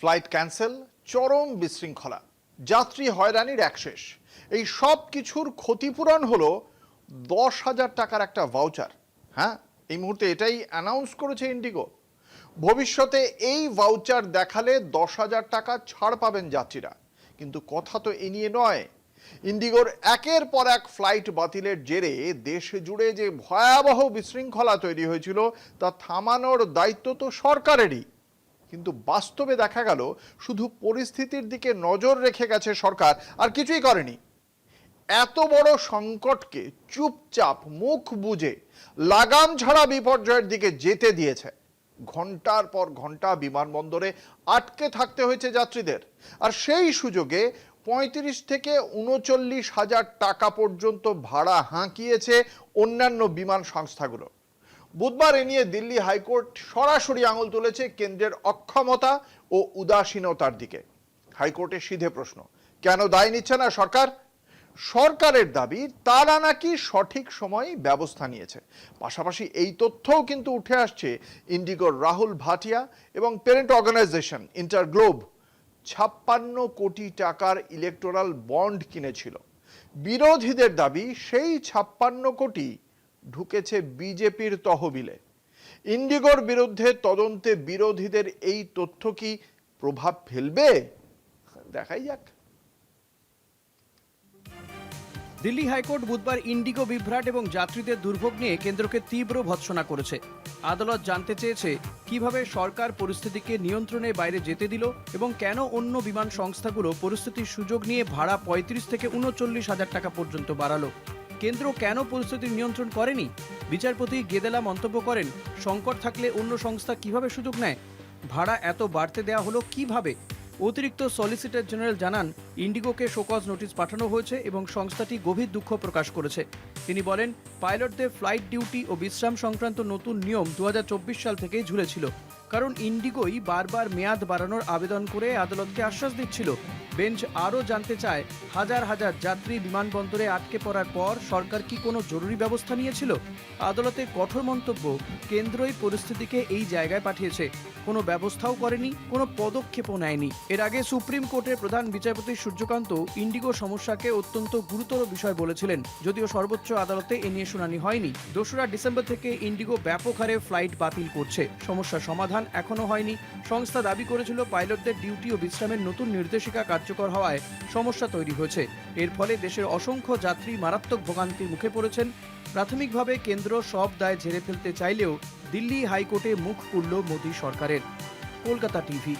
Flight cancel, চরম বিশৃঙ্খলা, যাত্রী হয়রানির এক শেষ। এই সব কিছুর ক্ষতিপূরণ হলো দশ হাজার টাকার একটা ভাউচার হ্যাঁ এই মুহূর্তে এটাই অ্যানাউন্স করেছে ইন্ডিগো ভবিষ্যতে এই ভাউচার দেখালে দশ হাজার টাকা ছাড় পাবেন যাত্রীরা। কিন্তু কথা তো এ নিয়ে নয়। ইন্ডিগোর একের পর এক ফ্লাইট বাতিলের জেরে দেশ জুড়ে যে ভয়াবহ বিশৃঙ্খলা তৈরি হয়েছিল, তা থামানোর দায়িত্ব তো সরকারেরই। কিন্তু বাস্তবে দেখা গেল, শুধু পরিস্থিতির দিকে নজর রেখে গেছে সরকার, আর কিছুই করেনি। এত বড় সংকটকে চুপচাপ মুখ বুজে, লাগাম ছাড়া বিপর্যয়ের দিকে যেতে দিয়েছে। ঘণ্টার পর ঘণ্টা বিমানবন্দরে আটকে থাকতে হয়েছে যাত্রীদের। আর সেই সুযোগে পঁয়ত্রিশ থেকে উনচল্লিশ হাজার টাকা পর্যন্ত ভাড়া হাঁকিয়েছে অন্যান্য বিমান সংস্থাগুলো। বুধবার এ নিয়ে দিল্লি হাইকোর্ট সরাসরি আঙুল তুলেছে কেন্দ্রের অক্ষমতা ও উদাসীনতার দিকে। হাইকোর্টের সিধে প্রশ্ন, কেন দায় নিচ্ছে না সরকার? সরকারের দাবি, তারা নাকি সঠিক সময়ে ব্যবস্থা নিয়েছে। পাশাপাশি এই তথ্যও কিন্তু উঠে আসছে ইন্ডিগোর রাহুল ভাটিয়া এবং প্যারেন্ট অর্গানাইজেশন ইন্টারগ্লোব। ছাপ্পান্ন কোটি টাকার ইলেকটোরাল বন্ড কিনেছিল। বিরোধীদের দাবি, সেই ছাপ্পান্ন কোটি ঢুকেছে বিজেপির তহবিলে। ইন্ডিগোর বিরুদ্ধে তদন্তে বিরোধীদের এই তথ্য কি প্রভাব ফেলবে? দেখাই যাক। দিল্লি হাইকোর্ট বুধবার ইন্ডিগো বিভ্রাট এবং যাত্রীদের দুর্ভোগ নিয়ে কেন্দ্রকে তীব্র ভৎসনা করেছে। আদালত জানতে চেয়েছে কীভাবে সরকার পরিস্থিতিকে নিয়ন্ত্রণের বাইরে যেতে দিল এবং কেন অন্য বিমান সংস্থাগুলো পরিস্থিতির সুযোগ নিয়ে ভাড়া পঁয়ত্রিশ থেকে উনচল্লিশ হাজার টাকা পর্যন্ত বাড়ালো। কেন্দ্র কেন পরিস্থিতি নিয়ন্ত্রণ করেনি? বিচারপতি গেদেলা মন্তব্য করেন, সংকট থাকলে অন্য সংস্থা কীভাবে সুযোগ নেয়? ভাড়া এত বাড়তে দেওয়া হলো কীভাবে? অতিরিক্ত সলিসিটর জেনারেল জানান, ইন্ডিগোকে শোকজ নোটিশ পাঠানো হয়েছে এবং সংস্থাটি গভীর দুঃখ প্রকাশ করেছে। তিনি বলেন, পাইলটদের ফ্লাইট ডিউটি ও বিশ্রাম সংক্রান্ত নতুন নিয়ম দু হাজার চব্বিশ সাল থেকেই ঝুলেছিল। কারণ ইন্ডিগোই বারবার মেয়াদ বাড়ানোর আবেদন করে আদালতকে আশ্বাস দিচ্ছিল। বেঞ্চ আরও জানতে চায়, হাজার হাজার যাত্রী বিমানবন্দরে আটকে পড়ার পর সরকার কি কোনো জরুরি ব্যবস্থা নিয়েছিল? আদালতের কঠোর মন্তব্য, কেন্দ্রই পরিস্থিতিকে এই জায়গায় পাঠিয়েছে। কোনো ব্যবস্থাও করেনি, কোনো পদক্ষেপও নেয়নি। এর আগে সুপ্রিম কোর্টের প্রধান বিচারপতি সূর্যকান্ত ইন্ডিগো সমস্যাকে অত্যন্ত গুরুতর বিষয় বলেছিলেন, যদিও সর্বোচ্চ আদালতে এ নিয়ে শুনানি হয়নি। দোসরা ডিসেম্বর থেকে ইন্ডিগো ব্যাপক হারে ফ্লাইট বাতিল করছে। সমস্যার সমাধান এখনও হয়নি। সংস্থা দাবি করেছিল পাইলটদের ডিউটি ও বিশ্রামের নতুন নির্দেশিকা কার্যকর হওয়ায় সমস্যা তৈরি হয়েছে। এর ফলে দেশের অসংখ্য যাত্রী মারাত্মক ভোগান্তির মুখে পড়েছেন। প্রাথমিকভাবে কেন্দ্র সব দায় ঝেড়ে ফেলতে চাইলেও দিল্লি হাইকোর্টে মুখ খুলল মোদী সরকারের। কলকাতা টিভি